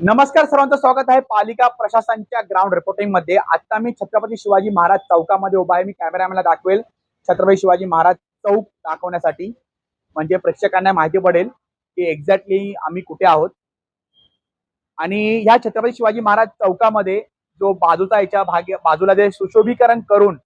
नमस्कार सर्वांचं स्वागत आहे पालिका प्रशासनच्या ग्राउंड रिपोर्टिंगमध्ये. आता मी छत्रपती शिवाजी महाराज चौकामध्ये उभा आहे. मी कॅमेरामॅनला दाखवेल छत्रपती शिवाजी महाराज चौक दाखवण्यासाठी. म्हणजे प्रेक्षकांना माहिती पडेल की एक्झॅक्टली आम्ही कुठे आहोत. आणि ह्या छत्रपती शिवाजी महाराज चौकामध्ये जो बाजूचा याच्या भाग बाजूला जे सुशोभीकरण करून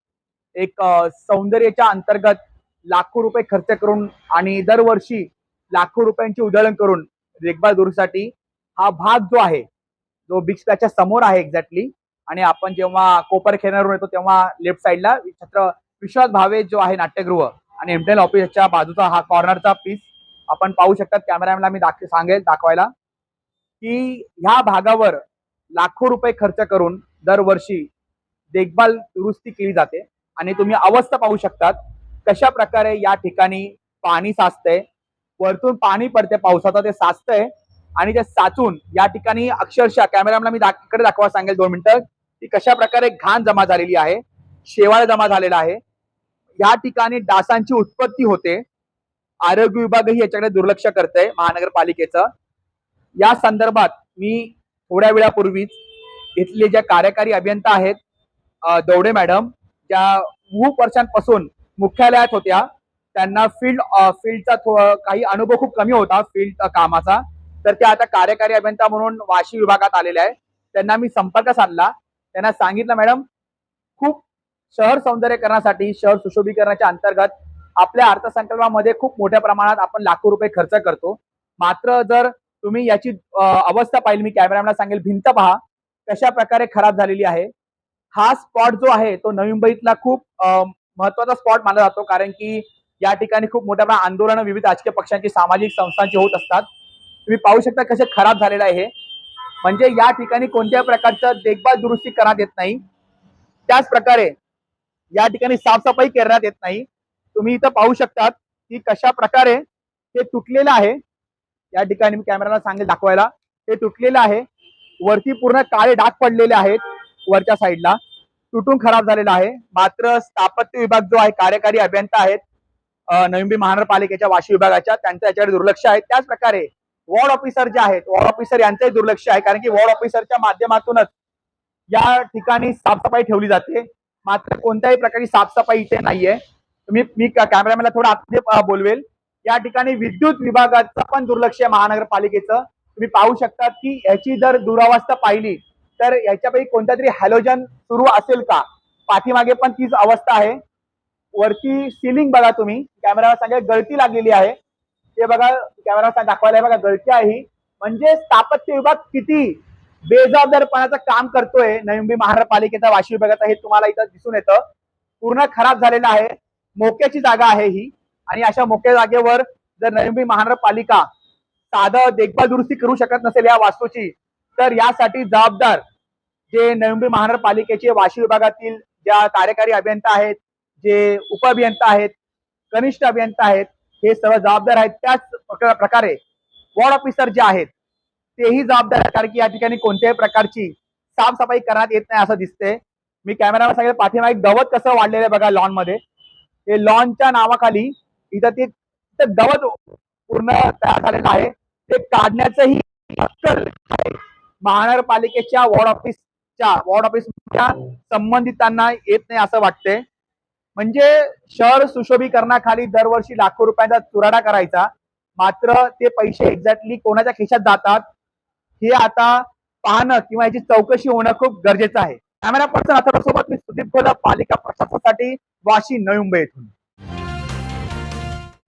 एक सौंदर्याच्या अंतर्गत लाखो रुपये खर्च करून आणि दरवर्षी लाखो रुपयांची उधळण करून देखभाल दुरुस्तीसाठी हा भाग जो आहे जो बिग स्पॅच्या समोर आहे एक्झॅक्टली आणि आपण जेव्हा कोपर खेळणारून येतो तेव्हा लेफ्ट साईडला छत्र विश्वास भावे जो आहे नाट्यगृह आणि एमटेल ऑफिसच्या बाजूचा हा कॉर्नरचा पीस आपण पाहू शकतात. कॅमेरामॅनला मी दाख सांगेल दाखवायला की ह्या भागावर लाखो रुपये खर्च करून दरवर्षी देखभाल दुरुस्ती केली जाते. आणि तुम्ही अवस्था पाहू शकतात कशा प्रकारे या ठिकाणी पाणी साचतंय. वरतून पाणी पडते पावसाचं ते साचतंय. आणि त्या साचून या ठिकाणी अक्षरशः कॅमेरामॅनला मी इकडे दाखवा सांगेल दोन मिनिटं की कशा प्रकारे घाण जमा झालेली आहे शेवाळ जमा झालेला आहे. या ठिकाणी डासांची उत्पत्ती होते. आरोग्य विभागही याच्याकडे दुर्लक्ष करतंय महानगरपालिकेचं. या संदर्भात मी थोड्या वेळापूर्वीच इथले ज्या कार्यकारी अभियंता आहेत दौडे मॅडम ज्या खूप वर्षांपासून मुख्यालयात होत्या त्यांना फील्ड फील्डचा थो- काही अनुभव खूप कमी होता फील्ड कामाचा. तर त्या आता कार्यकारी अभियंता म्हणून वाशी विभागात आलेल्या आहे त्यांना मी संपर्क साधला. त्यांना सांगितलं मॅडम खूप शहर सौंदर्यकरणासाठी शहर सुशोभीकरणाच्या अंतर्गत आपल्या अर्थसंकल्पामध्ये खूप मोठ्या प्रमाणात आपण लाखो रुपये खर्च करतो. मात्र जर तुम्ही याची अवस्था पाहिली मी कॅमेरामॅनला सांगेल भिंत पहा कशा प्रकारे खराब झालेली आहे. हा स्पॉट जो आहे तो नवी मुंबईतला खूप महत्त्वाचा स्पॉट मानला जातो. कारण की या ठिकाणी खूप मोठ्या प्रमाणात आंदोलन विविध राजकीय पक्षांची सामाजिक संस्थांची होत असतात. तुम्ही पाहू शकता कसे खराब झालेलं आहे म्हणजे या ठिकाणी कोणत्याही प्रकारचं देखभाल दुरुस्ती करण्यात येत नाही. त्याच प्रकारे या ठिकाणी साफसफाई करण्यात येत नाही. तुम्ही इथं पाहू शकतात की कशा प्रकारे ते तुटलेलं आहे. या ठिकाणी मी कॅमेराला सांगेल दाखवायला. ते तुटलेलं आहे. वरती पूर्ण काळे डाग पडलेले आहेत वरच्या साईडला तुटून खराब झालेला आहे. मात्र स्थापत्य विभाग जो आहे कार्यकारी अभियंता आहेत नवी मुंबई महानगरपालिकेच्या वाशी विभागाच्या त्यांचं याच्याकडे दुर्लक्ष आहे. त्याच प्रकारे वॉर्ड ऑफिसर जे आहेत वॉर्ड ऑफिसर यांचंही दुर्लक्ष आहे कारण की वॉर्ड ऑफिसरच्या माध्यमातूनच या ठिकाणी साफसफाई ठेवली जाते. मात्र कोणत्याही प्रकारची साफसफाई इथे नाहीये. तुम्ही मी कॅमेरामॅनला थोडं आत बोलवेल. या ठिकाणी विद्युत विभागाचं पण दुर्लक्ष आहे महानगरपालिकेचं. तुम्ही पाहू शकतात की याची जर दुरावस्था पाहिली तर याच्यापैकी कोणत्या तरी हॅलोजन सुरू असेल का? पाठीमागे पण तीच अवस्था आहे. वरती सिलिंग बघा तुम्ही. कॅमेराला सांगेल गळती लागलेली आहे. ते बघा कॅमेरा दाखवायला बघा गळती आहे ही. म्हणजे स्थापत्य विभाग किती बेजबाबदारपणाचं काम करतोय नवी मुंबई महानगरपालिकेचा वाशी विभागाचा हे तुम्हाला इथं दिसून येतं. पूर्ण खराब झालेलं आहे. मोक्याची जागा आहे ही. आणि अशा मोक्या जागेवर जर नवी मुंबई महानगरपालिका साधं देखभाल दुरुस्ती करू शकत नसेल या वास्तूची तर यासाठी जबाबदार जे नवी मुंबई महानगरपालिकेचे वाशी विभागातील ज्या कार्यकारी अभियंता आहेत जे उप अभियंता आहेत कनिष्ठ अभियंता आहेत हे सर्व जबाबदार आहेत. त्याच प्रकारे वॉर्ड ऑफिसर जे आहेत तेही जबाबदार आहेत. कारण की या ठिकाणी कोणत्याही प्रकारची साफसफाई करण्यात येत नाही असं दिसते मी कॅमेराला सांगितलं पाठीमागे गवत कसं वाढलेलं आहे बघा लॉनमध्ये. हे लॉनच्या नावाखाली इथं ते गवत पूर्ण तयार झालेलं आहे. ते काढण्याचंही महानगरपालिकेच्या वॉर्ड ऑफिसच्या वॉर्ड ऑफिसच्या संबंधितांना येत नाही असं वाटतंय. म्हणजे शहर सुशोभीकरणाखाली दरवर्षी लाखो रुपयांचा चुराडा करायचा. मात्र ते पैसे एक्झॅक्टली कोणाच्या खिशात जातात हे आता पाहणं किंवा याची चौकशी होणं खूप गरजेचं आहे. कॅमेरा पर्सन आता सोबत मी सुदीप गोदा पालिका प्रशासनासाठी वाशी नवी मुंबई येथून.